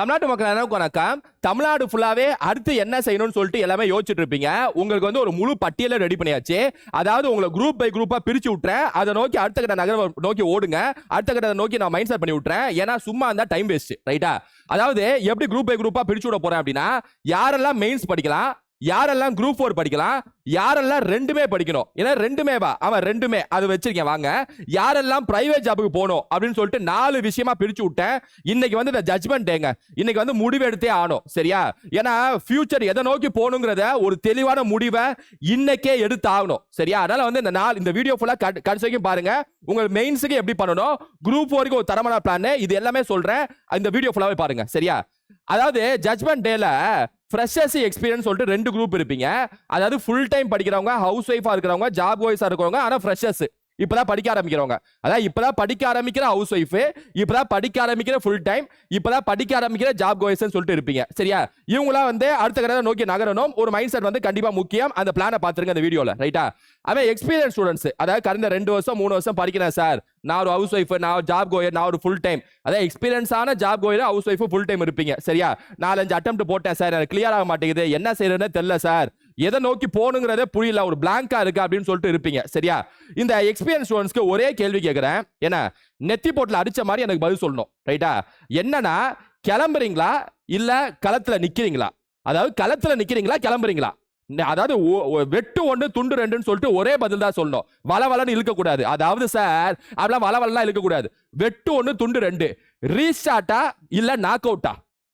தமிழ்நாட்டு மக்கள் அனைவருக்கும் வணக்கம் தமிழ்நாடு ஃபுல்லாவே அடுத்து என்ன செய்யணும்னு சொல்லிட்டு எல்லாமே யோசிச்சுட்டு இருப்பீங்க. உங்களுக்கு வந்து ஒரு முழு பட்டியலை ரெடி பண்ணியாச்சு. அதாவது உங்களை குரூப் பை குரூப்பா பிரிச்சு விட்டுறேன். அதை நோக்கி அடுத்த கட்ட நகர நோக்கி ஓடுங்க. அடுத்த கட்ட நோக்கி நான் மைண்ட் செட் பண்ணி விட்டுறேன். ஏன்னா சும்மா இருந்தா டைம் வேஸ்ட் ரைட்டா அதாவது எப்படி குரூப் பை குரூப்பா பிரிச்சு விட போறேன் அப்படின்னா யாரெல்லாம் மெயின்ஸ் படிக்கலாம் யாரெல்லாம் குரூப் ஃபோர் படிக்கலாம்? யாரெல்லாம் ரெண்டுமே படிக்கணும்? ஏன்னா ரெண்டுமே வா அவன் ரெண்டுமே. அது வச்சிருக்கேன் வாங்க. யாரெல்லாம் பிரைவேட் ஜாபுக்கு போகணும்? அப்படின்னு சொல்லிட்டு நாலு விஷயமா பிரிச்சு விட்டேன். இன்னைக்கு வந்து இந்த ஜட்மெண்ட் டேங்க இன்னைக்கு வந்து முடிவு எடுத்தே ஆகணும். சரியா? ஏன்னா ஃபியூச்சர் எதை நோக்கி போகணுங்கிறத ஒரு தெளிவான முடிவை இன்னைக்கே எடுத்து ஆகணும் சரியா? அதனால வந்து இந்த நாள் இந்த வீடியோ ஃபுல்லா கடைசி வரைக்கும் பாருங்க. உங்கள் மெயின்ஸுக்கு எப்படி பண்ணணும்? குரூப் ஃபோருக்கு ஒரு தரமான பிளான் இது எல்லாமே சொல்றேன். இந்த வீடியோ ஃபுல்லாவே பாருங்க. சரியா? அதாவது ஜட்மெண்ட் டேல ஃப்ரெஷர்ஸ் எக்ஸ்பீரியன்ஸ் சொல்லிட்டு ரெண்டு குரூப் இருப்பீங்க. அதாவது ஃபுல் டைம் படிக்கிறவங்க ஹவுஸ் ஒய்ஃபா இருக்கிறவங்க ஜாப் ஒய்ஸாக இருக்கிறவங்க ஆனா ஃப்ரெஷர்ஸ் இப்பதான் படிக்க ஆரம்பிக்கிறவங்க. அதான் இப்பதான் படிக்க ஆரம்பிக்கிற ஹவுஸ் ஒய்ஃப் இப்பதான் படிக்க ஆரம்பிக்கிற ஃபுல் டைம் இப்பதான் படிக்க ஆரம்பிக்கிற ஜாப் கோயஸ் சொல்லிட்டு இருப்பீங்க. சரியா? இவங்களாம் வந்து அடுத்த கடை நோக்கி நகரணும். ஒரு மைண்ட் செட் வந்து கண்டிப்பா முக்கியம். அந்த பிளானை பார்த்துருங்க அந்த வீடியோல ரைட்டா அவன் எக்ஸ்பீரியன்ஸ் ஸ்டூடெண்ட்ஸ் அதாவது கடந்த ரெண்டு வருஷம் மூணு வருஷம் படிக்கிறேன் சார் நான் ஒரு ஹவுஸ் ஒய்ஃப் நான் ஜாப் கோயர் நான் ஒரு ஃபுல் டைம் அதாவது எக்ஸ்பீரியன்ஸான ஜாப் கோயர் ஹவுஸ் ஒய்ஃப் ஃபுல் டைம் இருப்பீங்க. சரியா? நாலஞ்சு அட்டம் போட்டேன் சார் எனக்கு கிளியர் ஆக மாட்டேங்குது. என்ன செய்யறதுன்னு தெரியல சார் எதை நோக்கி போகணுங்கிறதே புரியல. ஒரு பிளாங்கா இருக்கு அப்படின்னு சொல்லிட்டு இருப்பீங்க. சரியா? இந்த எக்ஸ்பீரியன்ஸ் ஸ்டூடெண்ட்ஸ்க்கு ஒரே கேள்வி கேட்குறேன். என்ன நெத்தி போட்டில் அடிச்ச மாதிரி எனக்கு பதில் சொல்லணும். ரைட்டா என்னன்னா கிளம்புறீங்களா? இல்ல களத்துல நிக்கிறீங்களா? அதாவது களத்துல நிக்கிறீங்களா? கிளம்புறீங்களா? அதாவது வெட்டு ஒன்று துண்டு ரெண்டுன்னு சொல்லிட்டு ஒரே பதில் தான் சொல்லணும். வள வளன்னு அதாவது சார் அப்படிலாம் வள வளலாம் வெட்டு ஒன்று துண்டு ரெண்டு. ரீஸ்டார்ட்டா இல்லை நாக் அவுட்டா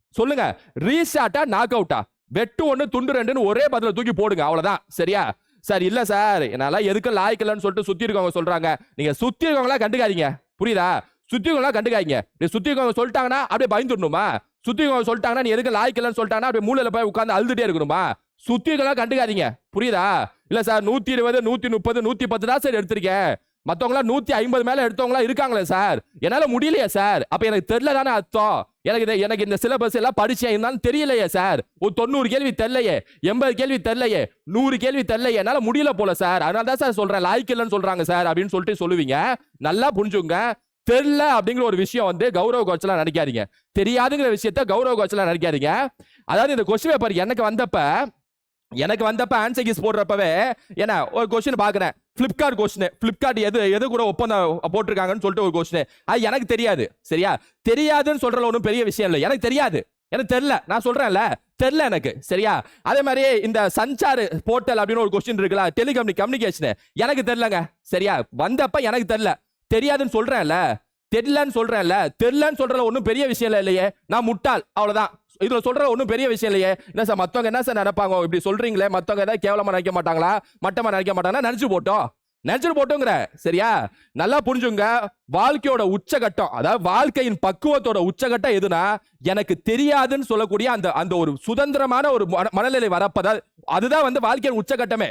சொல்லுங்க. ரீஸ்டார்ட்டா நாக் அவுட்டா வெட்டு ஒன்று துண்டு ரெண்டுன்னு ஒரே பதில தூக்கி போடுங்க அவ்வளோதான் சரியா? சார் இல்லை சார். என்னால் எதுக்கும் லாய்க்கலன்னு சொல்லிட்டு சுற்றி இருக்கவங்க சொல்கிறாங்க நீங்கள் சுற்றி இருக்கவங்களாம் கண்டுக்காதீங்க. புரியுதா? சுற்றி இருக்கவங்களாம் கண்டுக்காதீங்க. இப்படி சுற்றி இருக்கவங்க சொல்லிட்டாங்கன்னா அப்படியே பயந்துடணுமா? சுற்றி இருக்கவங்க சொல்லிட்டாங்கன்னா நீ எதுக்கு லாய்க்கலன்னு சொல்லிட்டாங்கன்னா அப்படியே மூலையில் போய் உட்காந்து அழுதுகிட்டே இருக்கணுமா? சுற்றி இருக்கவங்களா கண்டுக்காதீங்க. புரியுதா? இல்லை சார் நூற்றி இருபது நூற்றி முப்பது நூற்றி பத்து தான் சார் எடுத்திருக்கேன். மற்றவங்களாம் நூற்றி ஐம்பது மேலே எடுத்தவங்களாம் இருக்காங்களே சார். என்னால் முடியலையே சார். அப்போ எனக்கு தெரியல தானே அர்த்தம்? எனக்கு இது எனக்கு இந்த சிலபஸ் எல்லாம் படிச்சேன். இருந்தாலும் தெரியலையே சார் ஒரு தொண்ணூறு கேள்வி தெரியலையே எண்பது கேள்வி தெரியலையே நூறு கேள்வி தெரியலையே. என்னால் முடியல போல சார் அதனால தான் சார் சொல்கிறேன் லாய்க்கு இல்லைன்னு சொல்கிறாங்க சார் அப்படின்னு சொல்லிட்டு சொல்லுவீங்க. நல்லா புரிஞ்சுங்க. தெரில அப்படிங்கிற ஒரு விஷயம் வந்து கௌரவ கோச்சலாம் நினைக்காதீங்க. தெரியாதுங்கிற விஷயத்த கௌரவ கோச்சலாம் நினைக்காதீங்க. அதாவது இந்த கொஸ்டின் பேப்பர் எனக்கு வந்தப்ப எனக்கு வந்தப்ப ஆன்சர் கீஸ் போடுறப்பவே ஏன்னா ஒரு கொஸ்டின் பாக்குறேன் பிளிப்கார்ட் கொஸ்டின் பிளிப்கார்ட் எது எது கூட ஒப்பந்தம் போட்டிருக்காங்கன்னு சொல்லிட்டு ஒரு கொஸ்டின் அது எனக்கு தெரியாது சரியா? தெரியாதுன்னு சொல்றதுல ஒன்றும் பெரிய விஷயம் இல்லை. எனக்கு தெரியாது. எனக்கு தெரியல. நான் சொல்றேன்ல. தெரியல எனக்கு சரியா? அதே மாதிரி இந்த சஞ்சார் போர்ட்டல் அப்படின்னு ஒரு கொஸ்டின் இருக்குல்ல டெலிகம்னி கம்யூனிகேஷன் எனக்கு தெரியலங்க சரியா? வந்தப்ப எனக்கு தெரியல. தெரியாதுன்னு சொல்றேன்ல. தெரியலன்னு சொல்றேன்ல தெரியலன்னு சொல்றதுல ஒன்றும் பெரிய விஷயம் இல்லை இல்லையே. நான் முட்டாள் அவ்வளோதான் இதுல சொல்ற ஒன்றும் பெரிய விஷயம் இல்லையே. என்ன சார் மற்றவங்க என்ன சார் நினைப்பாங்க? இப்படி சொல்றீங்களே மற்றவங்க ஏதாவது கேவலமா நினைக்க மாட்டாங்களா? மட்டமா நினைக்க மாட்டாங்கன்னா நினைச்சு போட்டோம். நினைச்சிட்டு போட்டோங்கிற சரியா? நல்லா புரிஞ்சுங்க. வாழ்க்கையோட உச்சகட்டம் அதாவது வாழ்க்கையின் பக்குவத்தோட உச்சகட்டம் எதுனா எனக்கு தெரியாதுன்னு சொல்லக்கூடிய அந்த அந்த ஒரு சுதந்திரமான ஒரு மன- மனநிலை வரப்பதா அதுதான் வந்து வாழ்க்கையின் உச்சகட்டமே.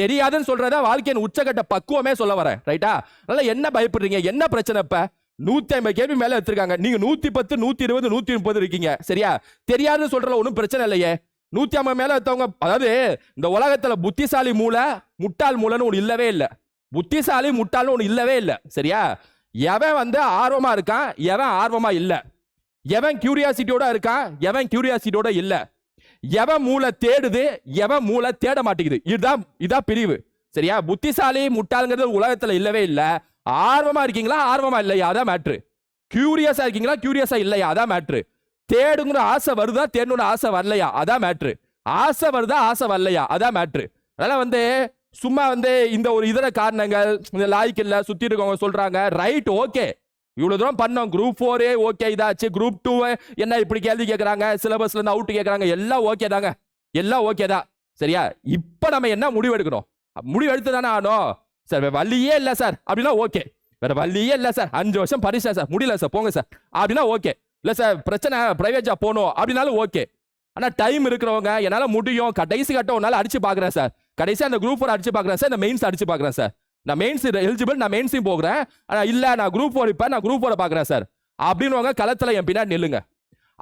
தெரியாதுன்னு சொல்றதா வாழ்க்கையின் உச்சகட்ட பக்குவமே சொல்ல வரேன் ரைட்டா அதனால என்ன பயப்படுறீங்க? என்ன பிரச்சனை இப்ப? நூத்தி ஐம்பது கேள்வி மேல எடுத்திருக்காங்க. நீங்க நூத்தி பத்து நூத்தி இருபது நூத்தி முப்பது இருக்கீங்க. சரியா? தெரியாதுன்னு சொல்றதுல ஒன்றும் பிரச்சனை இல்லையே. நூத்தி ஐம்பது மேல எடுத்தவங்க அதாவது இந்த உலகத்துல புத்திசாலி மூளை முட்டாள் மூளைன்னு ஒன்று இல்லவே இல்லை. புத்திசாலி முட்டாள்னு ஒன்று இல்லவே இல்லை. சரியா? எவன் வந்து ஆர்வமா இருக்கான்? எவன் ஆர்வமா இல்லை. எவன் கியூரியாசிட்டியோட இருக்கான்? எவன் கியூரியாசிட்டியோட இல்லை. எவன் மூளை தேடுது? எவன் மூளை தேட மாட்டேங்குது? இதுதான் இதான் பிரிவு. சரியா? புத்திசாலி முட்டாளுங்கிறது உலகத்துல இல்லவே இல்லை. ஆர்வமா இருக்கீங்களா? ஆர்வமா இல்லையா? அதான் மேட்ரு கியூரியஸா இருக்கீங்களா? கியூரியஸா இல்லையா? அதான் மேட்ரு தேடுங்கிற ஆசை வருதா? தேடணும்னு ஆசை வரலையா? அதான் மேட்ரு ஆசை வருதா? ஆசை வரலையா? அதான் மேட்ரு அதனால வந்து சும்மா வந்து இந்த ஒரு இதர காரணங்கள் இந்த லாய்க்கு இல்லை சுத்தி இருக்கவங்க சொல்றாங்க ரைட் ஓகே இவ்வளவு தூரம் பண்ணோம். குரூப் ஃபோரே ஓகே இதாச்சு. குரூப் டூ என்ன இப்படி கேள்வி கேட்கறாங்க சிலபஸ்ல இருந்து அவுட் கேட்கறாங்க எல்லாம் ஓகே தாங்க. எல்லாம் ஓகே தான். சரியா? இப்ப நம்ம என்ன முடிவு எடுக்கணும்? முடிவு எடுத்து தானே ஆனோம் சார் வேற வழியே இல்லை சார். அப்படின்னா ஓகே. வேற வழியே இல்லை சார். அஞ்சு வருஷம் பரிசா சார். முடியல சார். போங்க சார். அப்படின்னா ஓகே. இல்லை சார் பிரச்சனை பிரைவேட் ஜாப் போகணும். அப்படின்னாலும் ஓகே. ஆனால் டைம் இருக்கிறவங்க என்னால் முடியும். கடைசி கட்டம் உன்னால அடிச்சு பார்க்குறேன் சார். கடைசியாக அந்த குரூப் ஃபோர் அடிச்சு பார்க்குறேன் சார். இந்த மெயின்ஸ் அடிச்சு பார்க்குறேன் சார். நான் மெயின்ஸ் எலிஜிபிள் நான் மெயின்ஸையும் போகிறேன். ஆனால் இல்லை நான் குரூப் ஃபோர் இப்போ நான் குரூப் ஃபோரை பார்க்குறேன் சார். அப்படின்னுவங்க களத்தில் என் பின்னாடி நில்லுங்க.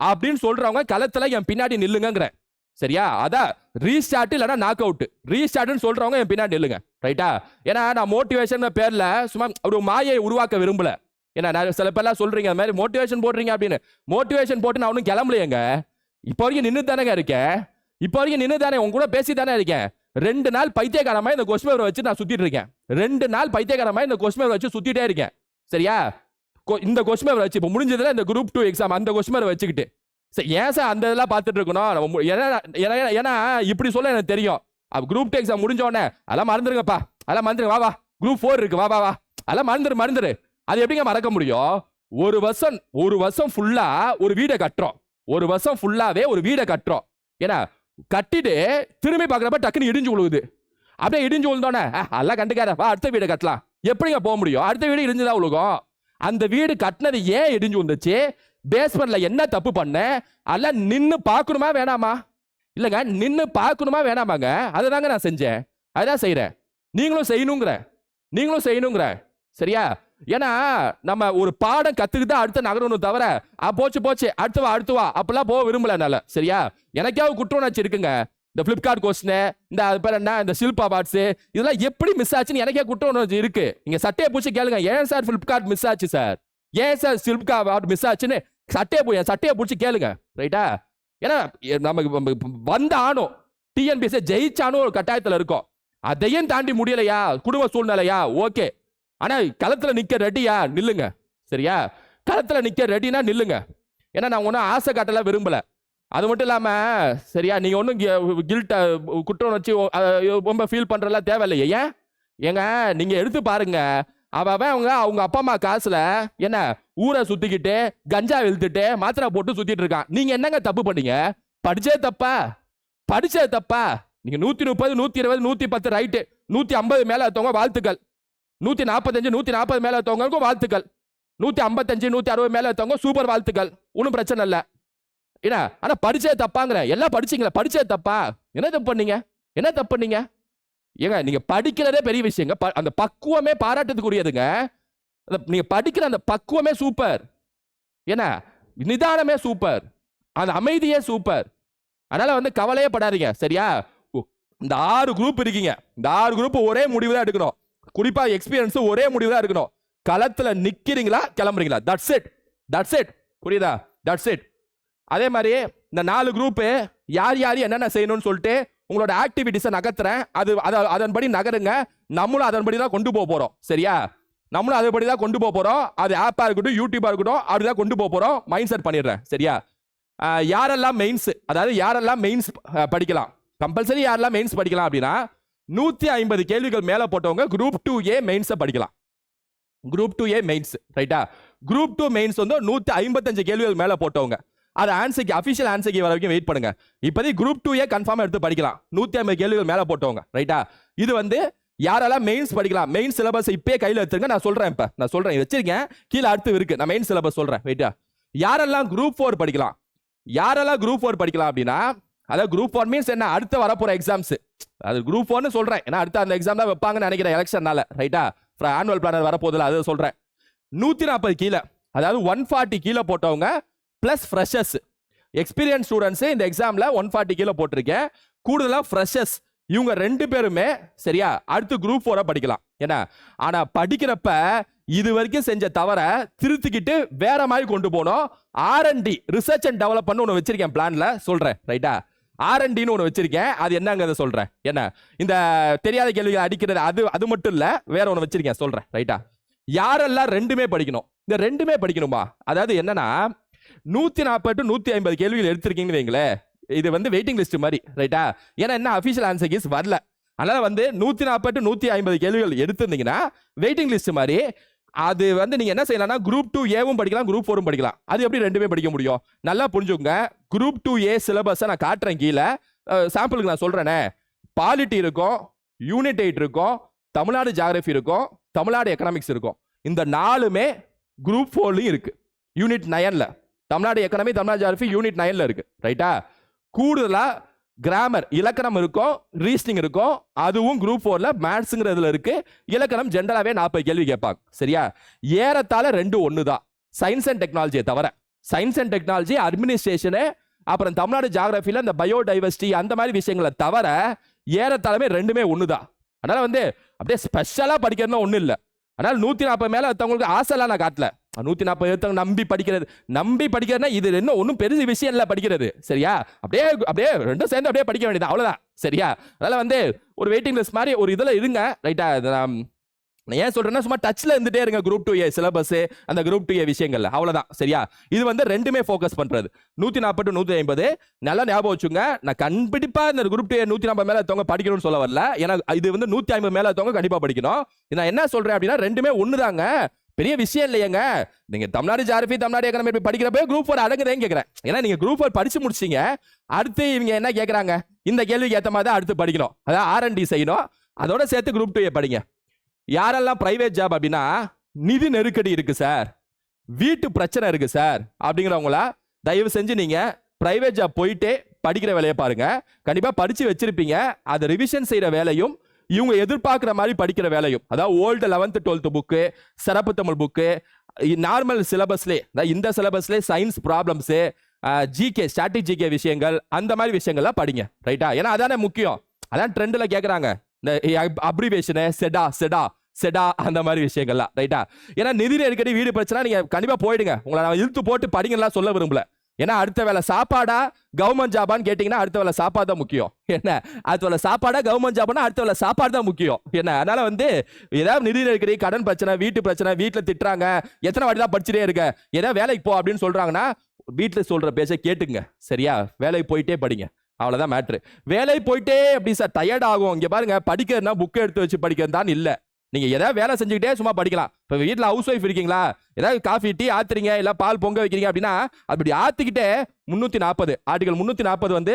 அப்படின்னு சொல்கிறவங்க களத்தில் என் பின்னாடி நில்லுங்கிறேன் சரியா? அதான் ரீஸ்டார்ட் இல்லைன்னா நாக் அவுட் ரீஸ்டார்ட்னு சொல்றவங்க என் பின்னாடி நில்லுங்க. ரைட்டா ஏன்னா நான் மோட்டிவேஷன் பேர்ல சும்மா ஒரு மாயை உருவாக்க விரும்பல. ஏன்னா நான் சில பேர்லாம் சொல்றீங்க அது மாதிரி மோட்டிவேஷன் போடுறீங்க அப்படின்னு. மோட்டிவேஷன் போட்டு நான் ஒன்றும் கிளம்பலையேங்க. இப்போ வரைக்கும் நின்று தானேங்க இருக்கேன். இப்போ வரைக்கும் நின்று தானே உங்க கூட பேசி தானே இருக்கேன். ரெண்டு நாள் பைத்தியக்காரமா இந்த கொஸ்மேவரை வச்சு நான் சுத்திட்டு இருக்கேன். ரெண்டு நாள் பைத்தியகாரமாக இந்த கொஸ்மேவரை வச்சு சுத்திட்டே இருக்கேன். சரியா? கொ- இந்த கொஸ்மேவரை வச்சு இப்போ முடிஞ்சதுல இந்த குரூப் டூ எக்ஸாம் அந்த கொஸ்மேவரை வச்சுக்கிட்டு. சார் ஏன் சார் அந்த இதெல்லாம் பார்த்துட்டு இருக்கணும்? நம்ம ஏன்னா ஏன்னா- இப்படி சொல்ல எனக்கு தெரியும். அப்போ குரூப் டூ எக்ஸாம் முடிஞ்ச உடனே அதெல்லாம் மறந்துருங்கப்பா. அதெல்லாம் மறந்துருங்க வா வா. குரூப் ஃபோர் இருக்கு வா வா வா. அதெல்லாம் மறந்துரு மறந்துரு. அது எப்படிங்க மறக்க முடியும்? ஒரு வருஷம் ஒரு வருஷம் ஃபுல்லா ஒரு வீடை கட்டுறோம். ஒரு வருஷம் ஃபுல்லாவே ஒரு வீடை கட்டுறோம். ஏன்னா கட்டிட்டு திரும்பி பார்க்குறப்ப டக்குன்னு இடிஞ்சு விழுகுது. அப்படியே இடிஞ்சு விழுந்தோன்னே அதெல்லாம் கண்டுக்காத. வா அடுத்த வீடை கட்டலாம். எப்படிங்க போக முடியும்? அடுத்த வீடு இடிஞ்சுதான் விழுகும். அந்த வீடு கட்டினது ஏன் இடிஞ்சு வந்துச்சு பேஸ்மெண்ட்ல என்ன தப்பு பண்ண? அதெல்லாம் நின்று பார்க்கணுமா வேணாமா? இல்லைங்க நின்று பார்க்கணுமா வேணாமாங்க. அதை தாங்க நான் செஞ்சேன். அதான் செய்கிறேன் நீங்களும் செய்யணுங்கிற. நீங்களும் செய்யணுங்கிற. சரியா? ஏன்னா நம்ம ஒரு பாடம் கத்துக்கிட்டு அடுத்த நகரணும் தவிர "ஆ, போச்சு போச்சு அடுத்து வா அடுத்து வா அப்பெல்லாம் போக விரும்பல என்னால. சரியா? எனக்காவது குற்ற உணர்ச்சி இருக்குங்க. இந்த ஃப்ளிப்கார்ட் கொஸ்டின் இந்த அது பேர் என்ன? இந்த சில்ப் பாட்ஸு இதெல்லாம் எப்படி மிஸ் ஆச்சுன்னு எனக்கே குற்ற உணர்ச்சி இருக்கு. இங்கே சட்டையை பூச்சி கேளுங்க. ஏன் சார் ஃப்ளிப்கார்ட் மிஸ் ஆச்சு சார்? ஏன் சார் சில்ப்கார்ட் பாட் மிஸ் ஆச்சுன்னு சட்டையை போய் என் சட்டையை பிடிச்சி கேளுங்க ரைட்டா ஏன்னா நமக்கு வந்த ஆணும் டிஎன்பிஎஸ்சி ஜெயிச்சானும் ஒரு கட்டாயத்தில் இருக்கும். அதையும் தாண்டி முடியலையா? குடும்ப சூழ்நிலையா? ஓகே. ஆனால் களத்தில் நிற்க ரெடியா நில்லுங்க. சரியா? களத்தில் நிற்க ரெடினா நில்லுங்க. ஏன்னா நான் ஒன்றும் ஆசை காட்டல விரும்பல. அது மட்டும் இல்லாமல் சரியா? நீங்கள் ஒன்றும் கில்ட்டை குற்றம் வச்சு ரொம்ப ஃபீல் பண்றதெல்லாம் தேவையில்லையே. ஏன்? ஏங்க நீங்கள் எடுத்து பாருங்கள் அவன் அவங்க அவங்க அப்பா அம்மா காசுல என்ன ஊரை சுத்திக்கிட்டு கஞ்சா வெளுத்துட்டு மாத்திரை போட்டு சுத்திட்டு இருக்கான். நீங்க என்னங்க தப்பு பண்ணீங்க? படிச்சே தப்பா? படிச்சே தப்பா? நீங்க நூத்தி முப்பது நூத்தி இருபது நூத்தி பத்து ரைட்டு நூத்தி ஐம்பது மேல இருக்கவங்க வாழ்த்துக்கள். நூத்தி நாற்பத்தஞ்சு நூத்தி நாற்பது மேல இருக்கவங்களுக்கும் வாழ்த்துக்கள். நூத்தி ஐம்பத்தஞ்சு நூத்தி அறுபது மேல இருக்கவங்க சூப்பர் வாழ்த்துக்கள். ஒன்றும் பிரச்சனை இல்லை. என்ன? ஆனா படிச்சே தப்பாங்கிற எல்லாம் படிச்சீங்களா படிச்சே தப்பா? என்ன தப்பு பண்ணீங்க? என்ன தப்பு பண்ணீங்க? ஏங்க நீங்க படிக்கிறதே பெரிய விஷயங்க. ப- அந்த பக்குவமே பாராட்டத்துக்குரியதுங்க அந்த நீங்க படிக்கிற அந்த பக்குவமே சூப்பர். என்ன நிதானமே சூப்பர். அந்த அமைதியே சூப்பர். அதனால வந்து கவலையே படாதீங்க. சரியா? இந்த ஆறு குரூப் இருக்கீங்க. இந்த ஆறு குரூப் ஒரே முடிவு தான் எடுக்கணும். குறிப்பா எக்ஸ்பீரியன்ஸ் ஒரே முடிவு தான் இருக்கணும் களத்துல நிக்கிறீங்களா? கிளம்புறீங்களா? தட்ஸ் இட் தட்ஸ் இட் புரியுதா? தட்ஸ் இட் அதே மாதிரி இந்த நாலு குரூப்பு யார் யார் என்னென்ன செய்யணும்னு சொல்லிட்டு உங்களோட ஆக்டிவிட்டிஸை நகர்த்துறேன். அது அதை அதன்படி நகருங்க. நம்மளும் அதன்படி தான் கொண்டு போக போகிறோம் சரியா? நம்மளும் அதன்படி தான் கொண்டு போக போகிறோம் அது ஆப்பாக இருக்கட்டும் யூடியூப்பாக இருக்கட்டும் அப்படிதான் கொண்டு போக போகிறோம் மைண்ட் செட் பண்ணிடுறேன். சரியா? யாரெல்லாம் மெயின்ஸ் அதாவது யாரெல்லாம் மெயின்ஸ் படிக்கலாம்? கம்பல்சரி யாரெல்லாம் மெயின்ஸ் படிக்கலாம் அப்படின்னா நூற்றி ஐம்பது கேள்விகள் மேலே போட்டவங்க குரூப் டூ ஏ மெயின்ஸை படிக்கலாம். குரூப் டூ ஏ மெயின்ஸ் ரைட்டா குரூப் டூ மெயின்ஸ் வந்து நூற்றி ஐம்பத்தஞ்சு கேள்விகள் மேலே போட்டவங்க. அது ஆன்சர்க்கு அஃபிஷியல் ஆன்சர்க்கு வர வரைக்கும் வெயிட் பண்ணுங்க. இப்போதைக்கு குரூப் டூ ஏ கன்ஃபார்ம் எடுத்து படிக்கலாம். நூற்றி ஐம்பது கேள்விகள் மேலே போட்டவங்க ரைட்டா இது வந்து யாரெல்லாம் மெயின்ஸ் படிக்கலாம். மெயின் சிலபஸ் இப்பயே கையில் எடுத்துருங்க. நான் சொல்கிறேன் இப்போ. நான் சொல்கிறேன் வச்சிருக்கேன். கீழே அடுத்து இருக்கு. நான் மெயின் சிலபஸ் சொல்கிறேன் ரைட்டா யாரெல்லாம் குரூப் ஃபோர் படிக்கலாம்? யாரெல்லாம் குரூப் ஃபோர் படிக்கலாம் அப்படின்னா அதாவது குரூப் ஃபோர் மீன்ஸ் என்ன? அடுத்து வரப்போற எக்ஸாம்ஸ் அது குரூப் ஃபோர்னு சொல்கிறேன் ஏன்னா அடுத்து அந்த எக்ஸாம் தான் வைப்பாங்கன்னு நினைக்கிறேன் எலெக்ஷன்னால ரைட்டா ஆனுவல் பிளானர் வரப்போதில்ல அதை சொல்கிறேன் நூற்றி நாற்பது கீழே அதாவது ஒன் ஃபார்ட்டி கீழே போட்டவங்க ப்ளஸ் ஃப்ரெஷர்ஸ் எக்ஸ்பீரியன்ஸ் ஸ்டூடெண்ட்ஸு இந்த எக்ஸாமில் ஒன் ஃபார்ட்டி கீழே போட்டிருக்கேன். கூடுதலாக ஃப்ரெஷர்ஸ் இவங்க ரெண்டு பேருமே சரியா அடுத்து குரூப் ஃபோரை படிக்கலாம். என்ன? ஆனால் படிக்கிறப்ப இது வரைக்கும் செஞ்ச தவற திருத்திக்கிட்டு வேற மாதிரி கொண்டு போனோம். ஆர்என்டி ரிசர்ச் அண்ட் டெவலப் பண்ண ஒன்று வச்சிருக்கேன் பிளான்ல சொல்கிறேன் ரைட்டா ஆர்என்டின்னு ஒன்று வச்சிருக்கேன். அது என்னங்கிறத சொல்கிறேன் என்ன? இந்த தெரியாத கேள்விகள் அடிக்கிறது அது அது மட்டும் இல்லை வேற ஒன்று வச்சிருக்கேன். சொல்கிறேன் ரைட்டா யாரெல்லாம் ரெண்டுமே படிக்கணும்? இந்த ரெண்டுமே படிக்கணுமா? அதாவது என்னன்னா நூத்தி நாற்பது டு நூத்தி ஐம்பது கேள்விகள் எடுத்திருக்கீங்கன்னு வைங்களேன் இது வந்து வெயிட்டிங் லிஸ்ட் மாதிரி ரைட்டா ஏன்னா என்ன அஃபிஷியல் ஆன்சர் கீஸ் வரல. அதனால வந்து நூத்தி நாற்பது நூற்றி நூத்தி ஐம்பது கேள்விகள் எடுத்திருந்தீங்கன்னா வெயிட்டிங் லிஸ்ட் மாதிரி அது வந்து நீங்க என்ன செய்யலாம்னா குரூப் டூ ஏவும் படிக்கலாம் குரூப் ஃபோரும் படிக்கலாம். அது எப்படி ரெண்டுமே படிக்க முடியும்? நல்லா புரிஞ்சுக்கோங்க. குரூப் டூ ஏ சிலபஸை நான் காட்டுறேன் கீழே. சாம்பிளுக்கு நான் சொல்றேனே. பாலிட்டி இருக்கும் யூனிட் எயிட் இருக்கும் தமிழ்நாடு ஜாகிரபி இருக்கும் தமிழ்நாடு எக்கனாமிக்ஸ் இருக்கும். இந்த நாலுமே குரூப் ஃபோர்லையும் இருக்கு. Unit நயனில் Tamil Nadu economy Tamil Nadu geography unit நைனில் இருக்குது ரைட்டா கூடுதலாக கிராமர் இலக்கணம் இருக்கும் ரீசனிங் இருக்கும். அதுவும் குரூப் ஃபோரில் மேத்ஸுங்கிறதுல இருக்குது இலக்கணம் ஜென்ரலாகவே நாற்பது கேள்வி கேட்பாங்க. சரியா? ஏறத்தாழ ரெண்டு ஒன்று தான் சயின்ஸ் அண்ட் டெக்னாலஜியை தவிர. சயின்ஸ் அண்ட் டெக்னாலஜி அட்மினிஸ்ட்ரேஷனு அப்புறம் தமிழ்நாடு ஜாகிரபியில் இந்த பயோடைவர்சிட்டி அந்த மாதிரி விஷயங்களை தவிர ஏறத்தாழமே ரெண்டுமே ஒன்று தான் அதனால் வந்து அப்படியே ஸ்பெஷலாக படிக்கிறதுனா ஒன்றும் இல்லை. அதனால் நூற்றி நாற்பது மேலே ஒருத்தவங்களுக்கு ஆசைலாம் நான் காட்டல. நூற்றி நாற்பது எழுத்தங்க நம்பி படிக்கிறது. நம்பி படிக்கிறதுனா இது என்ன ஒன்றும் பெரிய விஷயம் இல்லை படிக்கிறது. சரியா? அப்படியே அப்படியே ரெண்டும் சேர்ந்து அப்படியே படிக்க வேண்டியது. அவ்வளோதான் சரியா? அதனால் வந்து ஒரு வெயிட்டிங் லிஸ்ட் மாதிரி ஒரு இதில் இருங்க. ரைட்டா நான் ஏன் சொல்கிறேன்னா சும்மா டச்சில் இருந்துட்டே இருங்க குரூப் டூ ஏ சிலபஸ் அந்த குரூப் டூ ஏ விஷயங்கள்ல. அவ்வளோதான் சரியா? இது வந்து ரெண்டுமே ஃபோக்கஸ் பண்ணுறது நூற்றி நாற்பது நூற்றி ஐம்பது நல்லா ஞாபகம் வச்சுங்க நான் கண்டிப்பாக இந்த குரூப் டூ நூற்றி நாற்பது மேலே தவங்க படிக்கணும்னு சொல்ல வரல. ஏன்னா இது வந்து நூற்றி ஐம்பது மேலே தவங்க கண்டிப்பாக படிக்கணும். நான் என்ன சொல்கிறேன் அப்படின்னா ரெண்டுமே ஒண்ணுதாங்க. பெரிய விஷயம் இல்லையங்க. நீங்க தமிழ்நாடு ஜாரபி தமிழ்நாடு எக்கனாமி படிக்கிறப்ப குரூப் ஃபோர் அடங்குதேன்னு கேட்கறேன் ஏன்னா நீங்க குரூப் ஃபோர் படிச்சு முடிச்சீங்க. அடுத்து இவங்க என்ன கேட்கறாங்க இந்த கேள்விக்கு ஏற்ற மாதிரி தான் அடுத்து படிக்கணும். அதாவது ஆர்என்டி செய்யணும். அதோட சேர்த்து குரூப் டூ படிங்க. யாரெல்லாம் பிரைவேட் ஜாப் அப்படின்னா நிதி நெருக்கடி இருக்கு சார் வீட்டு பிரச்சனை இருக்கு சார் அப்படிங்கிறவங்கள தயவு செஞ்சு நீங்க பிரைவேட் ஜாப் போயிட்டே படிக்கிற வேலையை பாருங்க. கண்டிப்பா படிச்சு வச்சிருப்பீங்க. அதை ரிவிஷன் செய்யற வேலையும் இவங்க எதிர்பார்க்குற மாதிரி படிக்கிற வேலையும். அதாவது ஓல்டு லெவன்த்து டுவெல்த்து புக்கு சிறப்பு தமிழ் புக்கு நார்மல் சிலபஸ்லே இந்த சிலபஸ்லே science problems GK static GK விஷயங்கள் அந்த மாதிரி விஷயங்கள்லாம் படிங்க ரைட்டா ஏன்னா அதானே முக்கியம். அதான் ட்ரெண்டில் கேட்குறாங்க இந்த அப்ரிவேஷனு செடா செடா செடா அந்த மாதிரி விஷயங்கள்லாம் ரைட்டா ஏன்னா நிதி நெருக்கடி வீடு பிரச்சனை நீங்கள் கண்டிப்பாக போயிடுங்க. உங்களை நான் இழுத்து போட்டு படிங்கலாம் சொல்ல விரும்பல. ஏன்னா அடுத்த வேலை சாப்பாடா கவர்மெண்ட் ஜாபான்னு கேட்டிங்கன்னா அடுத்த வேலை சாப்பாடு தான் முக்கியம். என்ன? அடுத்த வேலை சாப்பாடா கவர்மெண்ட் ஜாப்னா அடுத்த வேலை சாப்பாடு தான் முக்கியம். என்ன? அதனால வந்து ஏதாவது நிதி நெருக்கடி கடன் பிரச்சனை வீட்டு பிரச்சனை வீட்டில் திட்டுறாங்க எத்தனை வாட்டி தான் படிச்சுட்டே இருக்க ஏதாவது வேலைக்கு போ அப்படின்னு சொல்கிறாங்கன்னா வீட்டில் சொல்கிற பேச்சை கேட்டுங்க சரியா? வேலைக்கு போயிட்டே படிங்க. அவ்வளோதான் மேட்ரு வேலைக்கு போயிட்டே அப்படி சார் டயர்ட் ஆகும்? இங்கே பாருங்க படிக்கிறதுனா புக்கை எடுத்து வச்சு படிக்கிறது தான் இல்லை. நீங்கள் ஏதாவது வேலை செஞ்சுக்கிட்டே சும்மா படிக்கலாம். இப்போ வீட்டில் ஹவுஸ் ஒய்ஃப் இருக்கீங்களா? ஏதாவது காஃபி டீ ஆத்துறீங்க இல்லை பால் பொங்க வைக்கிறீங்க அப்படின்னா அப்படி ஆற்றிக்கிட்டே முந்நூற்றி நாற்பது ஆர்டிகல் முந்நூற்றி நாற்பது வந்து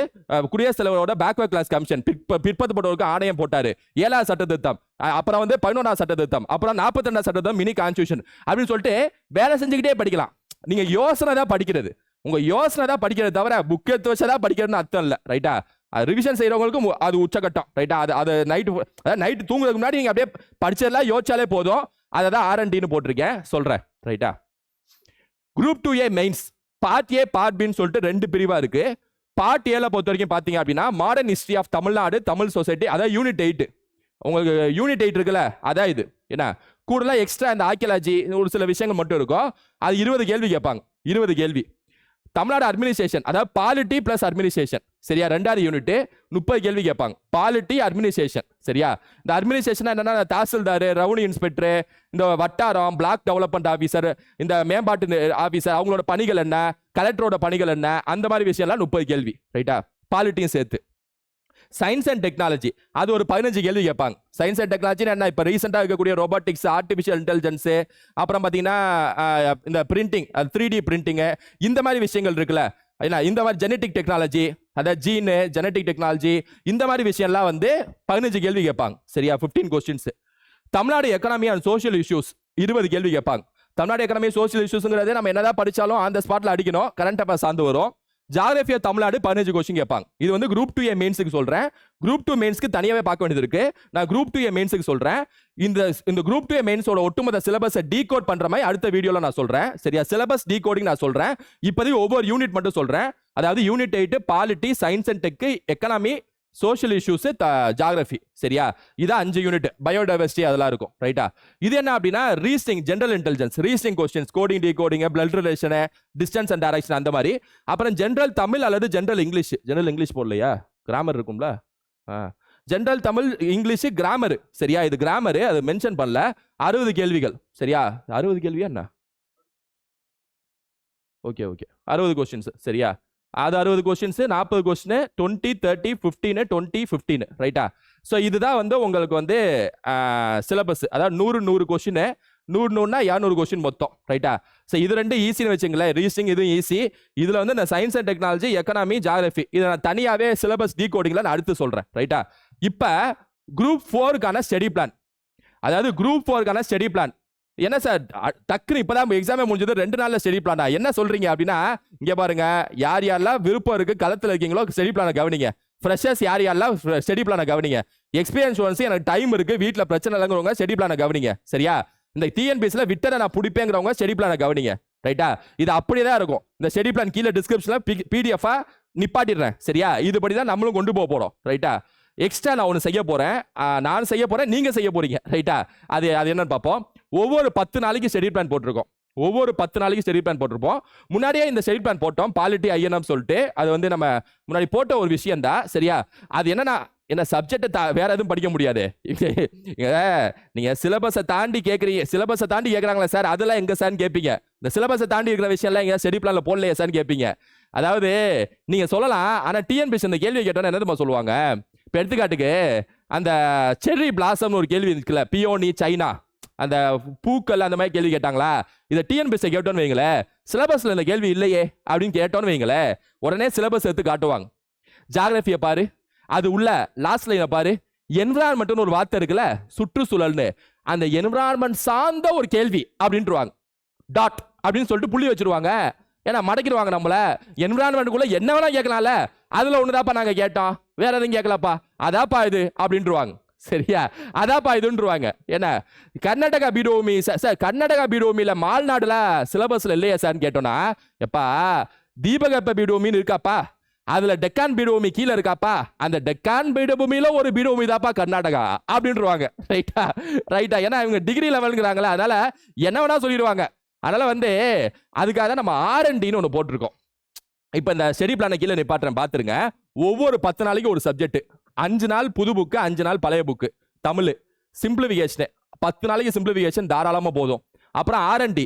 குடியரசுத் தலைவரோட பேக்வர்ட் கிளாஸ் கமிஷன் பிற்படுத்தப்பட்டவருக்கு ஆணையம் போட்டார். ஏழாவது சட்ட திருத்தம். அப்புறம் வந்து பதினொன்றாவது சட்ட திருத்தம். அப்புறம் நாற்பத்தி ரெண்டாவது சட்ட திருத்தம் மினி கான்ஸ்டியூஷன் அப்படின்னு சொல்லிட்டு வேலை செஞ்சுக்கிட்டே படிக்கலாம். நீங்கள் யோசனை தான் படிக்கிறது. உங்கள் யோசனை தான் படிக்கிறது தவிர புக் எடுத்து தான் படிக்கிறதுன்னு அர்த்தம் இல்லை. ரைட்டா அது ரிவிஷன் செய்கிறவங்களுக்கும் அது உச்சகட்டம் ரைட்டா அது அது நைட்டு அதாவது நைட்டு தூங்குறதுக்கு முன்னாடி நீங்கள் அப்படியே படிச்சதெல்லாம் யோசிச்சாலே போதும். அதை தான் ஆர்என்டின்னு போட்டிருக்கேன். சொல்கிறேன் ரைட்டா group two A mains part A part பின்னு சொல்லிட்டு ரெண்டு பிரிவாக இருக்குது பார்ட் ஏல பொறுத்த வரைக்கும் பார்த்தீங்க அப்படின்னா modern history of Tamil Nadu Tamil society அதான் யூனிட் எயிட் உங்களுக்கு யூனிட் எயிட் இருக்குல்ல அதான் இது என்ன? கூடலாம் எக்ஸ்ட்ரா இந்த ஆர்கியலாஜி ஒரு சில விஷயங்கள் மட்டும் இருக்கும். அது இருபது கேள்வி கேட்பாங்க இருபது கேள்வி. தமிழ்நாடு அட்மினிஸ்ட்ரேஷன் அதாவது பாலிட்டி பிளஸ் அட்மினிஸ்ட்ரேஷன் சரியா? ரெண்டாவது யூனிட் முப்பது கேள்வி கேட்பாங்க. பாலிட்டி அட்மினிஸ்ட்ரேஷன் சரியா? இந்த அட்மினிஸ்ட்ரேஷன் என்னன்னா தாசில்தார் ரவுனி இன்ஸ்பெக்டர் இந்த வட்டாரம் பிளாக் டெவலப்மெண்ட் ஆஃபீஸர் இந்த மேம்பாட்டு ஆஃபீஸர் அவங்களோட பணிகள் என்ன? கலெக்டரோட பணிகள் என்ன? அந்த மாதிரி விஷயம்லாம் முப்பது கேள்வி. ரைட்டா பாலிட்டியும் சேர்த்து. சயின்ஸ் அண்ட் டெக்னாலஜி அது ஒரு பதினஞ்சு கேள்வி கேட்பாங்க. சயின்ஸ் அண்ட் டெக்னாலஜி என்ன? இப்போ ரீசெண்டாக இருக்கக்கூடிய ரோபோட்டிக்ஸ் ஆர்டிஃபிஷியல் இன்டெலிஜென்ஸு அப்புறம் பார்த்தீங்கன்னா இந்த பிரிண்டிங் த்ரீ டி பிரிண்டிங்கு இந்த மாதிரி விஷயங்கள் இருக்குல்ல. ஏன்னா இந்த மாதிரி ஜெனட்டிக் டெக்னாலஜி அதாவது ஜீனு ஜெனட்டிக் டெக்னாலஜி இந்த மாதிரி விஷயம்லாம் வந்து பதினஞ்சு கேள்வி கேட்பாங்க. சரியா? Fifteen questions Tamil Nadu economy and social issues இருபது கேள்வி கேட்பாங்க. தமிழ்நாடு எக்கனாமி சோஷியல் இஷ்யூஸ்ங்கிறது நம்ம என்னதான் படித்தாலும் அந்த ஸ்பாட்டில் அடிக்கணும். கரண்ட் அஃபேர்ஸ் சார்ந்து வரும். ஜாகிரபி தமிழ்நாடு பதினஞ்சு கொஸ்டின் கேட்பாங்க. இது வந்து குரூப் டூ ஏ மெயின்ஸுக்கு சொல்றேன். குரூப் டூ மெயின்ஸ்க்கு தனியாகவே பார்க்க வேண்டியது இருக்கு. நான் குரூப் டூ ஏ மெயின்ஸுக்கு சொல்றேன். இந்த இந்த குரூப் டூ ஏ மெயின்ஸோட ஒட்டுமொத்த சிலபஸை டீகோட் பண்ற மாதிரி அடுத்த வீடியோவில் நான் சொல்றேன். சரியா? சிலபஸ் டீகோடிங் நான் சொல்றேன். இப்போதைக்கு ஒவ்வொரு யூனிட் மட்டும் சொல்றேன். அதாவது unit eight polity science and tech economy social issues the geography சரியா? இதான் அஞ்சு யூனிட் பயோடைவர்சிட்டி அதெல்லாம் இருக்கும் ரைட்டா இது என்ன அப்படின்னா reasoning general intelligence reasoning questions coding decoding blood relation distance and direction அந்த மாதிரி. அப்புறம் ஜென்ரல் தமிழ் அல்லது ஜென்ரல் இங்கிலீஷ் ஜென்ரல் இங்கிலீஷ் போடலையா? கிராமர் இருக்கும்ல? ஆ. ஜென்ரல் தமிழ் இங்கிலீஷு கிராமரு சரியா? இது கிராமரு அது மென்ஷன் பண்ணல. அறுபது கேள்விகள் சரியா? அறுபது கேள்வியா என்ன? ஓகே ஓகே அறுபது கொஸ்டின்ஸ் சரியா? அது அறுபது கொஸ்டின்ஸ் நாற்பது question twenty thirty fifteen twenty fifteen ரைட்டா ஸோ இதுதான் வந்து உங்களுக்கு வந்து சிலபஸ் அதாவது நூறு நூறு கொஸ்டின் நூறு நூறுனா இரநூறு கொஸ்டின் மொத்தம் ரைட்டா ஸோ இது ரெண்டு ஈஸின்னு வச்சுங்களேன். ரீசிங் இதுவும் ஈஸி இதில் வந்து இந்த science and technology economy geography இதை நான் தனியாகவே சிலபஸ் டீகோடிங்கில் நான் அடுத்து சொல்கிறேன் ரைட்டா இப்போ குரூப் ஃபோருக்கான ஸ்டடி பிளான் அதாவது குரூப் ஃபோருக்கான ஸ்டடி பிளான் என்ன சார் அ- டக்குன்னு இப்பதான் எக்ஸாமே முடிஞ்சது ரெண்டு நாளில் ஸ்டடி பிளானா என்ன சொல்றீங்க அப்படின்னா இங்கே பாருங்க யார் யாரெல்லாம் விருப்பம் இருக்கு களத்துல இருக்கீங்களோ ஸ்டடி பிளானை கவனிங்க. ஃப்ரெஷர்ஸ் யார் யாரெல்லாம் ஸ்டடி பிளானை கவனிங்க. எக்ஸ்பீரியன்ஸ் ஒன்ஸ் எனக்கு டைம் இருக்கு வீட்டில் பிரச்சனை இல்லைங்கிறவங்க ஸ்டடி பிளானை கவனிங்க. சரியா? இந்த டிஎன்பிஎஸ்ல விட்டரை நான் பிடிப்பேங்கிறவங்க ஸ்டடி பிளானை கவனிங்க. ரைட்டா இது அப்படியே தான் இருக்கும். இந்த ஸ்டடி பிளான் கீழே டிஸ்கிரிப்ஷனில் பிடிஎஃபா நிப்பாட்டிடுறேன். சரியா? இதுபடி தான் நம்மளும் கொண்டு போக போகிறோம் ரைட்டா எக்ஸ்ட்ரா நான் ஒன்று செய்ய போகிறேன் நான் செய்ய போகிறேன் நீங்கள் செய்ய போகிறீங்க ரைட்டா அது அது என்னன்னு பார்ப்போம். ஒவ்வொரு பத்து நாளைக்கு ஸ்டெடி பிளான் போட்டிருக்கோம். ஒவ்வொரு பத்து நாளைக்கு ஸ்டடி பிளான் போட்டிருப்போம். முன்னாடியே இந்த ஸ்டெடி பிளான் போட்டோம். பாலிட்டி ஐஎன்எம் சொல்லிட்டு அது வந்து நம்ம முன்னாடி போட்ட ஒரு விஷயம் தான். சரியா? அது என்னன்னா என்ன சப்ஜெக்டை வேற எதுவும் படிக்க முடியாது. நீங்கள் சிலபஸை தாண்டி கேட்குறீங்க சிலபஸை தாண்டி கேட்குறாங்களா சார் அதெல்லாம் எங்கே சார்னு கேட்பீங்க இந்த சிலபஸை தாண்டி இருக்கிற விஷயம்லாம் எங்கேயா ஸ்டடி பிளானில் போடலையா சார்னு கேட்பீங்க அதாவது நீங்கள் சொல்லலாம் ஆனால் டிஎன்பிஎஸ் இந்த கேள்வி கேட்டோன்னா என்ன சொல்லுவாங்க? இப்போ எடுத்துக்காட்டுக்கு அந்த செர்ரி பிளாசம்னு ஒரு கேள்வி இருக்குல்ல பியோனி சைனா அந்த பூக்கள் அந்த மாதிரி கேள்வி கேட்டாங்களா? இதை டிஎன்பிஎஸ்சி கேட்டோன்னு வைங்களேன். சிலபஸில் இந்த கேள்வி இல்லையே அப்படின்னு கேட்டோன்னு வைங்களேன். உடனே சிலபஸ் எடுத்து காட்டுவாங்க. ஜாகிரபியை பாரு. அது உள்ள லாஸ்ட் லைனை பாரு. என்விரான்மெண்ட்னு ஒரு வார்த்தை இருக்குல்ல சுற்றுச்சூழல்னு. அந்த என்விரான்மெண்ட் சார்ந்த ஒரு கேள்வி அப்படின்ட்டுருவாங்க. டாட் அப்படின்னு சொல்லிட்டு புள்ளி வச்சிருவாங்க. ஏன்னா மடக்கிடுவாங்க நம்மள. என்விரான்மெண்ட்டுக்குள்ள என்ன வேணா கேட்கலாம்ல. அதில் ஒன்று தான்ப்பா நாங்கள் கேட்டோம். வேற எதுவும் கேட்கலப்பா. அதாப்பா இது அப்படின்ட்டுருவாங்க. சரியா? அதாப்பா இதுன்றுவாங்க. என்ன? கர்நாடகா பீடோமி சார் கர்நாடகா பீடோமியில மால்நாடுல சிலபஸில் இல்லையா சார்னு கேட்டோன்னா எப்பா தீபகற்ப பீடோமின்னு இருக்காப்பா? அதில் டெக்கான் பீடபூமி கீழே இருக்காப்பா? அந்த டெக்கான் பீடபூமியில ஒரு பீடபூமி தாப்பா கர்நாடகா அப்படின்ட்டுருவாங்க ரைட்டா? ரைட்டா? ஏன்னா இவங்க டிகிரி லெவலுங்கிறாங்களே அதனால் என்ன வேணா சொல்லிடுவாங்க. அதனால் வந்து அதுக்காக தான் நம்ம ஆர்என்டின்னு ஒன்று போட்டிருக்கோம். இப்போ இந்த ஸ்டடி பிளானை கீழே நிப்பாட்டுறேன் பார்த்துருங்க ஒவ்வொரு பத்து நாளைக்கு ஒரு சப்ஜெக்ட் அஞ்சு நாள் புது புக்கு அஞ்சு நாள் பழைய புக்கு தமிழ் சிம்பிளிஃபிகேஷனு பத்து நாளைக்கு சிம்பிளிஃபிகேஷன் தாராளமாக போதும். அப்புறம் ஆர்என்டி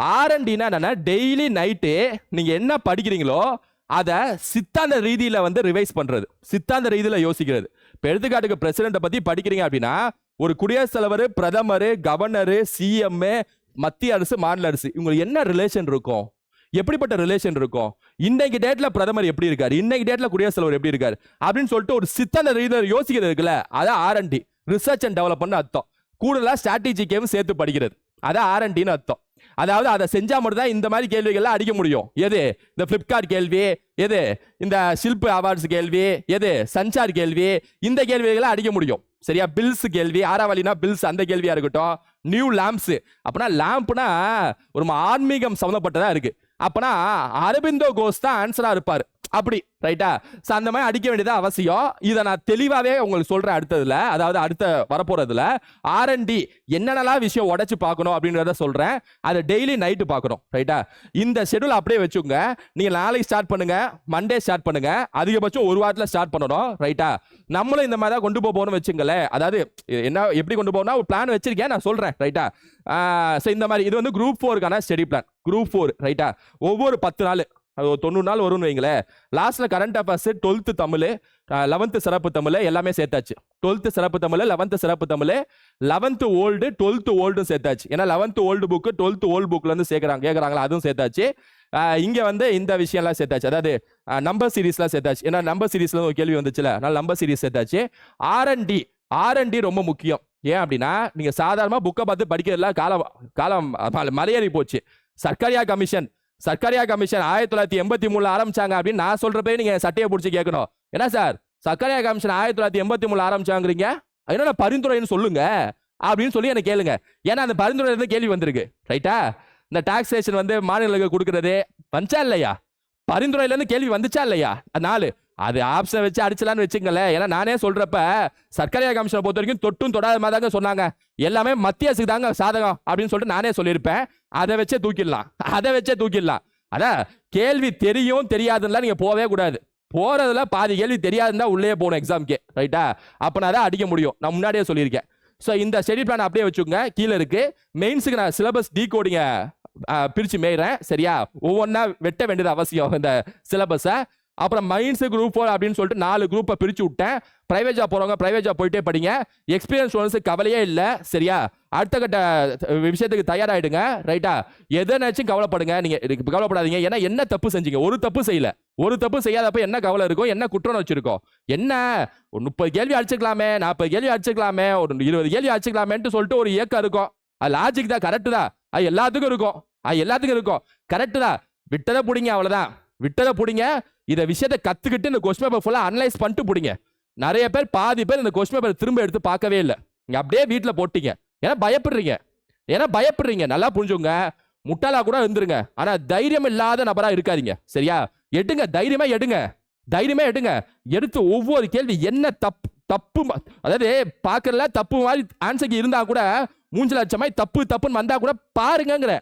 ஆர்என்டினா என்னென்னா டெய்லி நைட்டு நீங்கள் என்ன படிக்கிறீங்களோ அதை சித்தாந்த ரீதியில் வந்து ரிவைஸ் பண்ணுறது சித்தாந்த ரீதியில் யோசிக்கிறது. இப்போ எடுத்துக்காட்டுக்கு பிரசிடெண்ட்டை பற்றி படிக்கிறீங்க அப்படின்னா ஒரு குடியரசுத் தலைவர் பிரதமர் கவர்னரு சிஎம்மு மத்திய அரசு மாநில அரசு இவங்களுக்கு என்ன ரிலேஷன் இருக்கும்? எப்படிப்பட்ட ரிலேஷன் இருக்கும்? இன்னைக்கு டேட்ல பிரதமர் எப்படி இருக்காரு? இன்னைக்கு டேட்ல குடியரசுத் தலைவர் எப்படி இருக்காரு? அப்படின்னு சொல்லிட்டு ஒரு சித்தாந்த ரீதியில் யோசிக்கிறது இருக்குல்ல? அதான் ஆர்என்டி ரிசர்ச் அண்ட் டெவலப்மெண்ட் அர்த்தம். கூடுதலாக ஸ்ட்ராட்டஜிக்கையும் சேர்த்து படிக்கிறது. அதான் ஆர்என்டின்னு அர்த்தம். அதாவது அதை செஞ்சால் மட்டும் தான் இந்த மாதிரி கேள்விகள்லாம் அடிக்க முடியும். எது? இந்த ஃப்ளிப்கார்ட் கேள்வி எது? இந்த ஷில்ப் அவார்ட்ஸ் கேள்வி எது? சஞ்சார் கேள்வி இந்த கேள்விகளை அடிக்க முடியும். சரியா? பில்ஸ் கேள்வி ஆறாவளினா பில்ஸ் அந்த கேள்வியாக இருக்கட்டும். நியூ லேம்ப்ஸு அப்படின்னா லேம்ப்னா ஒரு ஆன்மீகம் சம்மந்தப்பட்டதாக இருக்கு. அப்பனா அரபிந்தோ கோஸ் தான் ஆன்சரா இருப்பார். அப்படி ரைட்டா? ஸோ அந்த மாதிரி அடிக்க வேண்டியது அவசியம். இதை நான் தெளிவாகவே உங்களுக்கு சொல்கிறேன் அடுத்ததுல. அதாவது அடுத்த வரப்போகிறதுல ஆர்என்டி என்னென்னலாம் விஷயம் உடச்சி பார்க்கணும் அப்படின்றத சொல்கிறேன் அதை டெய்லி நைட்டு பார்க்கணும் ரைட்டா? இந்த ஷெடியூல் அப்படியே வச்சுக்கோங்க. நீங்கள் நாளைக்கு ஸ்டார்ட் பண்ணுங்க மண்டே ஸ்டார்ட் பண்ணுங்கள் அதிகபட்சம் ஒரு வாரத்தில் ஸ்டார்ட் பண்ணணும் ரைட்டா? நம்மளும் இந்த மாதிரி தான் கொண்டு போக போகணும்னு வச்சுங்களேன் அதாவது என்ன எப்படி கொண்டு போகணும்னா ஒரு பிளான் வச்சிருக்கேன் நான் சொல்கிறேன் ரைட்டா? ஸோ இந்த மாதிரி இது வந்து குரூப் ஃபோருக்கான ஸ்டடி பிளான் குரூப் ஃபோர் ரைட்டா? ஒவ்வொரு பத்து நாள். அது ஒரு தொண்ணூறு நாள் வரும்னு வைங்களேன் லாஸ்ட்டில் current affairs twelfth Tamil eleventh சிறப்பு தமிழ் எல்லாமே சேர்த்தாச்சு. டுவெல்த்து சிறப்பு தமிழ் லெவன்த்து சிறப்பு தமிழ் லெவன்த்து ஓல்டு டுவெல்த்து ஓல்டும் சேர்த்தாச்சு. ஏன்னா eleventh old book twelfth old புக்லேருந்து சேர்க்குறாங்க கேட்குறாங்களா அதுவும் சேர்த்தாச்சு. இங்கே வந்து இந்த விஷயம்லாம் சேர்த்தாச்சு. அதாவது நம்பர் சீரீஸ்லாம் சேர்த்தாச்சு. ஏன்னா நம்பர் சீரீஸ்ல ஒரு கேள்வி வந்துச்சுல அதனால் நம்பர் சீரீஸ் சேர்த்தாச்சு. ஆர்என்டி ஆர்என்டி ரொம்ப முக்கியம். ஏன் அப்படின்னா நீங்கள் சாதாரணமாக புக்கை பார்த்து படிக்கிறதுல காலம் காலம் மலையேறி போச்சு. சர்க்காரியா கமிஷன் சர்க்காரியா கமிஷன் ஆயிரத்தி தொள்ளாயிரத்தி எண்பத்தி மூணுல ஆரம்பிச்சாங்க அப்படின்னு நான் சொல்றப்பே நீங்க சட்டையை பிடிச்சி கேட்கணும். என்ன சார்? சர்க்காரியா கமிஷன் ஆயிரத்தி தொள்ளாயிரத்தி எண்பத்தி மூணுல ஆரம்பிச்சாங்கிறீங்க? என்னென்ன பரிந்துரைன்னு சொல்லுங்க அப்படின்னு சொல்லி எனக்கு கேளுங்க. ஏன்னா அந்த பரிந்துரை இருந்து கேள்வி வந்திருக்கு. ரைட்டா இந்த டாக்ஸேஷன் வந்து மாநிலங்களுக்கு கொடுக்கறது வந்துச்சா இல்லையா? பரிந்துரையிலேருந்து கேள்வி வந்துச்சா இல்லையா? நாலு. அது ஆப்ஷன் வச்சு அடிச்சலான்னு வச்சுங்களேன் ஏன்னா நானே சொல்றப்ப சர்க்கரை கமிஷனை பொறுத்த வரைக்கும் தொட்டும் தொடாத மாதிரி தாங்க சொன்னாங்க. எல்லாமே மத்திய அரசுக்கு தாங்க சாதகம் அப்படின்னு சொல்லிட்டு நானே சொல்லியிருப்பேன். அதை வச்சே தூக்கிடலாம். அதை வச்சே தூக்கிடலாம். அதான் கேள்வி தெரியும் தெரியாதுன்னா நீங்க போவே கூடாது. போறதுல பாதி கேள்வி தெரியாதுன்னா உள்ளே போகணும் எக்ஸாம்க்கு ரைட்டா அப்போ நான் அடிக்க முடியும். நான் முன்னாடியே சொல்லியிருக்கேன். ஸோ இந்த ஸ்டடி பிளான் அப்படியே வச்சுக்கோங்க. கீழே இருக்கு. மெயின்ஸுக்கு நான் சிலபஸ் டீ கோடிங்க பிரித்து மேயிறேன் சரியா? ஒவ்வொன்றா வெட்ட வேண்டியது அவசியம் இந்த சிலபஸை அப்புறம் மைன்ஸ் குரூப் ஃபோர் அப்படின்னு சொல்லிட்டு நாலு குரூப்பை பிரித்து விட்டேன். ப்ரைவேஜாக ஜாப் போறவங்க ஜாப் போயிட்டே படிங்க. எக்ஸ்பீரியன்ஸ் ஸ்டூடெண்ட்ஸ் கவலையே இல்லை. சரியா? அடுத்த கட்ட விஷயத்துக்கு தயாராகிடுங்க ரைட்டா எதை கவலைப்படுங்க. நீங்கள் இதுக்கு கவலைப்படாதீங்க. ஏன்னா என்ன தப்பு செஞ்சீங்க? ஒரு தப்பு செய்யல. ஒரு தப்பு செய்யாதப்ப என்ன கவலை இருக்கும் என்ன குற்றம் வச்சிருக்கோம் என்ன? ஒரு முப்பது கேள்வி அடிச்சுக்கலாமே நாற்பது கேள்வி அடிச்சுக்கலாமே ஒரு இருபது கேள்வி அடிச்சுக்கலாமேன்ட்டு சொல்லிட்டு ஒரு இயக்கம் இருக்கும். அது லாஜிக் தான் கரெக்டு தான். அது எல்லாத்துக்கும் இருக்கும். அது எல்லாத்துக்கும் இருக்கும். கரெக்டு தான். விட்டதை பிடிங்க அவ்வளோதான் விட்டதை பிடிங்க இதை விஷயத்தை கற்றுக்கிட்டு இந்த கொஸ்டின் பேப்பர் ஃபுல்லாக அனலைஸ் பண்ணிட்டு பிடிங்க. நிறைய பேர் பாதி பேர் இந்த கொஸ்டின் பேப்பர் திரும்ப எடுத்து பார்க்கவே இல்லை. நீங்கள் அப்படியே வீட்டில் போட்டிங்க. ஏன்னா பயப்படுறீங்க. ஏன்னா பயப்படுறீங்க. நல்லா புரிஞ்சுங்க முட்டாளா கூட இருந்துருங்க. ஆனால் தைரியம் இல்லாத நபராக இருக்காதீங்க. சரியா? எடுங்க. தைரியமா எடுங்க. தைரியமா எடுங்க. எடுத்து ஒவ்வொரு கேள்வி என்ன தப்பு தப்பு அதாவது பார்க்கறல தப்பு மாதிரி ஆன்சருக்கு இருந்தா கூட மூஞ்சு லட்சமாய் தப்பு தப்புன்னு வந்தா கூட பாருங்கங்கிற.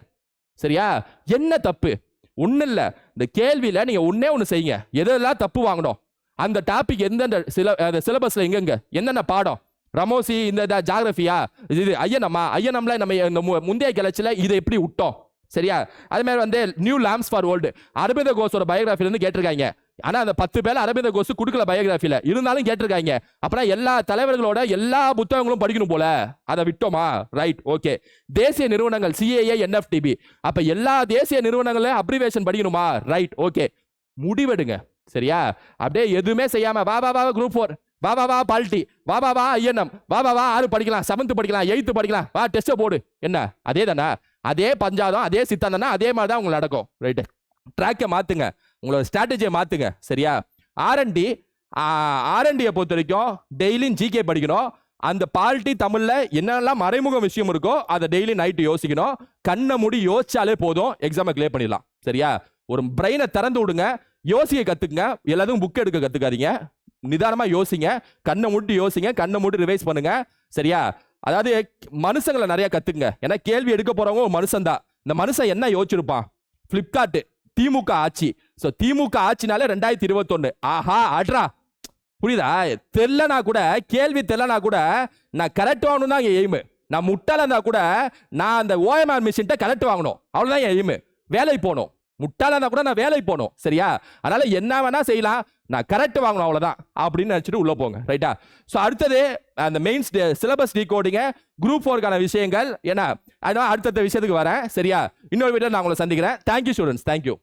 சரியா? என்ன தப்பு? ஒன்றும் இல்லை. இந்த கேள்வியில் நீங்கள் ஒன்றே ஒன்று செய்யுங்க. எதெல்லாம் தப்பு வாங்கணும் அந்த டாபிக் எந்தெந்த சில அந்த சிலபஸில் எங்கெங்க? என்னென்ன பாடம்? ரமோசி இந்த ஜாகிரபியா இது ஐயனம்மா? ஐயனம்ல நம்ம இந்த மு- முந்தைய கிளச்சியில் இதை எப்படி விட்டோம்? சரியா? அதே மாதிரி வந்து new lamps for world Aurobindo கோஸோட பயோகிராஃபிலேருந்து கேட்டிருக்காங்க. ஆனா அந்த பத்து பேர் அரவிந்த கோஸ் கொடுக்கல பயோகிராஃபில இருந்தாலும் கேட்டிருக்காங்க. அப்பனா எல்லா தலைவர்களோட எல்லா புத்தகங்களும் படிக்கணும் போல. அதை விட்டோமா? ரைட் ஓகே தேசிய நிறுவனங்கள் சிஏஏ என்எஃப்டிபி அப்ப எல்லா தேசிய நிறுவனங்களையும் அப்ரிவேஷன் படிக்கணுமா? ரைட் ஓகே முடிவெடுங்க. சரியா? அப்படியே எதுவுமே செய்யாம வா வா வா குரூப் ஃபோர் வா வா வா பால்டி. வா வா வா ஐஎன்எம் வா வா வா ஆறு படிக்கலாம். செவன்த் படிக்கலாம். எயித்து படிக்கலாம். வா டெஸ்ட்டை போடு. என்ன? அதே தானே அதே பஞ்சாதம் அதே சித்தாந்தம்னா அதே மாதிரி தான் உங்களுக்கு நடக்கும். ரைட்டு ட்ராக்கை மாற்றுங்க உங்களோட ஸ்ட்ராட்டஜியை மாற்றுங்க சரியா? ஆர்என்டி ஆர்என்டியை பொறுத்த வரைக்கும் டெய்லியும் ஜிகே படிக்கணும். அந்த பால்ட்டி தமிழில் என்னெல்லாம் மறைமுக விஷயம் இருக்கோ அதை டெய்லி நைட்டு யோசிக்கணும். கண்ணை மூடி யோசிச்சாலே போதும். எக்ஸாமை கிளியர் பண்ணிடலாம் சரியா? ஒரு பிரெயினை திறந்து விடுங்க யோசிக்க கற்றுக்குங்க எல்லாத்துக்கும் புக் எடுக்க கற்றுக்காதீங்க நிதானமாக யோசிங்க. கண்ணை மூடி யோசிங்க. கண்ணை மூடி ரிவைஸ் பண்ணுங்க சரியா? அதாவது மனுஷங்களை நிறையா கற்றுக்குங்க ஏன்னா கேள்வி எடுக்க போகிறவங்க ஒரு மனுஷன் தான் இந்த மனுஷன் என்ன யோசிச்சிருப்பான்? ஃப்ளிப்கார்ட்டு திமுக ஆட்சி. ஸோ திமுக ஆட்சினாலே ரெண்டாயிரத்தி இருபத்தொன்னு. ஆஹா அட்ரா புரியுதா? தெரிலனா கூட கேள்வி தெரிலனா கூட நான் கரெக்ட் வாங்கணும் தான் என் எய்மு நான் முட்டாளா இருந்தா கூட நான் அந்த ஓஎம்ஆர் மிஷின்ட்ட கரெக்ட் வாங்கணும். அவ்வளோதான் என் எய்மு வேலைக்கு போகணும். முட்டாளா இருந்தா கூட நான் வேலைக்கு போகணும். சரியா? அதனால என்ன வேணா செய்யலாம். நான் கரெக்ட் வாங்கணும் அவ்வளோதான் அப்படின்னு நினச்சிட்டு உள்ளே போங்க ரைட்டா ஸோ அடுத்தது அந்த மெயின்ஸ் சிலபஸ் டீகோடிங்க குரூப் ஃபோருக்கான விஷயங்கள் ஏன்னா அதனால அடுத்தடுத்த விஷயத்துக்கு வரேன் சரியா? இன்னொரு வீட்டில் நான் உங்களை சந்திக்கிறேன். Thank you students thank you